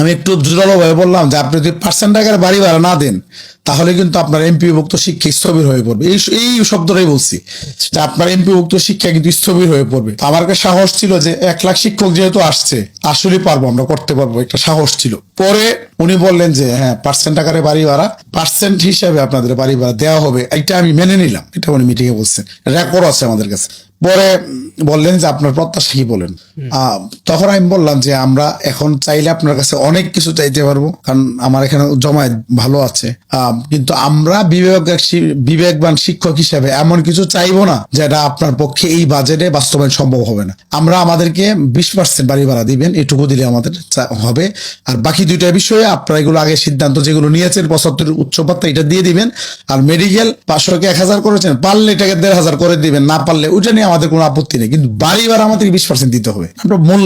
আমি একটু জোরালোভাবে বললাম যে আপনি যদি পার্সেন্ট টাকার বাড়ি ভাড়া না দেন, তাহলে কিন্তু আপনার এমপিভুক্ত শিক্ষা স্থবির হয়ে পড়বে। এই এই শব্দটাই বলছি যে আপনার এমপিভুক্ত শিক্ষা কিন্তু স্থবির হয়ে পড়বে। আমার সাহস ছিল যে এক লাখ শিক্ষক যেহেতু আসছে আসলে পারব আমরা করতে পারব একটা সাহস ছিল। পরে উনি বললেন যে হ্যাঁ পার্সেন্ট আকারে বাড়ি ভাড়া পার্সেন্ট হিসাবে আপনাদের বাড়ি ভাড়া দেওয়া হবে এটা আমি মেনে নিলাম এটা উনি মিটিং এ বলছেন রেকর্ড আছে আমাদের কাছে। পরে বললেন যে আপনার প্রত্যাশা কি বলেন? তখন আমি বললাম যে আমরা এখন চাইলে আপনার কাছে অনেক কিছু চাইতে পারব কারণ আমার এখানে জমায়েত ভালো আছে। আহ, কিন্তু আমরা বিবেক বিবেকবান শিক্ষক হিসেবে এমন কিছু চাইব না যেটা আপনার পক্ষে এই বাজেটে বাস্তবায়ন সম্ভব হবে না। আমরা আমাদেরকে বিশ পার্সেন্ট বাড়ি ভাড়া দিবেন এটুকু দিলে আমাদের হবে। আর বাকি দুইটা বিষয়ে আপনারা এগুলো আগে সিদ্ধান্ত যেগুলো নিয়েছেন, পঁচাত্তর উচ্চ ভাতা এটা দিয়ে দিবেন। আর মেডিকেল পাঁচশোকে এক হাজার করেছেন, পারলে এটাকে দেড় হাজার করে দিবেন, না পারলে ওইটা নিয়ে আমাদের কোনো আপত্তি নেই। কিন্তু বাড়ি বার আমাদেরকে বিশ পার্সেন্ট দিতে হবে। আমরা মূল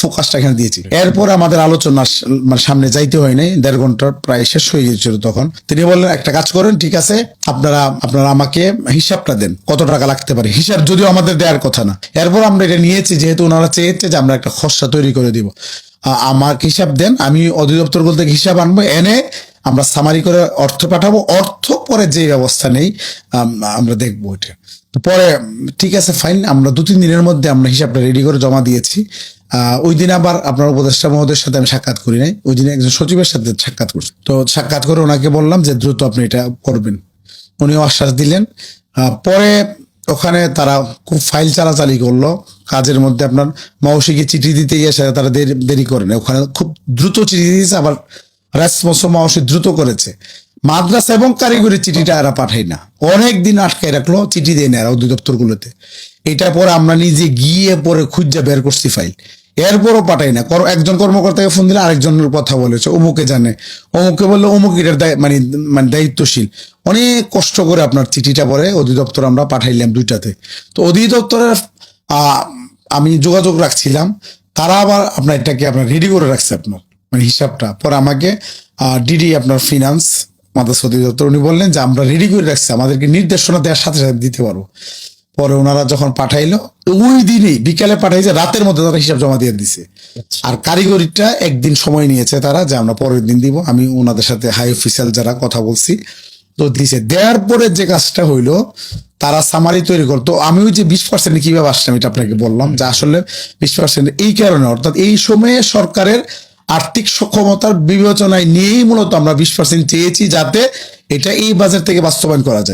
ফোকাসটা এখানে দিয়েছি। এরপর আমাদের আলোচনা মানে সামনে যাইতে হয় নাই দেড় ঘণ্টার প্রায় শেষ হয়ে গিয়েছিল তখন। তিনি বললেন একটা কাজ করেন ঠিক আছে আপনারা আপনারা আমাকে হিসাবটা দেন কত টাকা লাগতে পারে? হিসাব যদিও আমাদের দেওয়ার কথা না। এরপর আমরা এটা নিয়েছি যেহেতু ওনারা চেয়েছে যে আমরা একটা খসড়া তৈরি করে দিব। আ- আমাকে হিসাব দেন আমি অধিদপ্তর বলতে হিসাব আনব? এনে আমরা সামারি করে অর্থ পাঠাবো। অর্থ পরে যে ব্যবস্থা নেই আম, আমরা দেখব এটা। পরে ঠিক আছে ফাইন আমরা দু তিন দিনের মধ্যে আমরা হিসাবটা রেডি করে জমা দিয়েছি। ওই দিন আবার আপনার উপদেষ্টা মহোদয়ের সাথে আমি সাক্ষাৎ করি নাই। ওই দিন একজন সচিবের সাথে সাক্ষাৎ করছি। তো সাক্ষাৎ করে ওনাকে বললাম যে, দ্রুত আপনি এটা করবেন। উনিও আশ্বাস দিলেন। পরে ওখানে তারা খুব ফাইল চালাচালি করল। কাজের মধ্যে আপনার মৌসিকে চিঠি দিতে গিয়ে তারা দেরি করে না ওখানে খুব দ্রুত চিঠি দিয়েছে, আবার রেসপন্স মাউসি দ্রুত করেছে। মাদ্রাসা এবং কারিগরি চিঠিটা এরা পাঠাই না। অনেক দিন আটকায় রাখল, চিঠি দেয় না এরা অধিদপ্তর গুলোতে এটা পরে আমরা নিজে গিয়ে পরে খুঁজা বের করছি ফাইল এরপরও পাঠাই না। একজন কর্মকর্তাকে ফোন দিলে আরেকজনের কথা বলেছে অমুকে জানে। অমুকে বললে অমুক এটার মানে মানে দায়িত্বশীল। অনেক কষ্ট করে আপনার চিঠিটা পরে অধিদপ্তর আমরা পাঠাইলাম দুইটাতে। তো অধিদপ্তরের আমি যোগাযোগ রাখছিলাম। তারা আবার আপনার এটাকে আপনার রেডি করে রাখছে আপনার মানে হিসাবটা। পরে আমাকে ডিডি আপনার ফিনান্স মাদ্রাসা অধিদপ্তর, উনি বললেন যে আমরা রেডি করে রাখছি। আমাদেরকে নির্দেশনা দেওয়ার সাথে সাথে দিতে পারব। পরে ওনারা যখন পাঠাইলো ওই দিনই বিকালে পাঠাইছে রাতের মধ্যে তারা হিসাব জমা দিয়ে দিছে। আর কারিগরিটা একদিন সময় নিয়েছে তারা যে আমরা পরের দিন দিব আমি ওনাদের সাথে হাই অফিসিয়াল যারা কথা বলছি তো দিছে। দেওয়ার পরে যে কাজটা হইল তারা সামারি তৈরি করতো আমি ওই যে বিশ পার্সেন্ট কীভাবে আসলাম এটা আপনাকে বললাম যে আসলে বিশ পার্সেন্ট এই কারণে অর্থাৎ এই সময়ে সরকারের আর্থিক সক্ষমতার বিবেচনায় নিয়েই মূলত আমরা বিশ পার্সেন্ট চেয়েছি যাতে এটা এই বাজার থেকে বাস্তবায়ন করা যায়।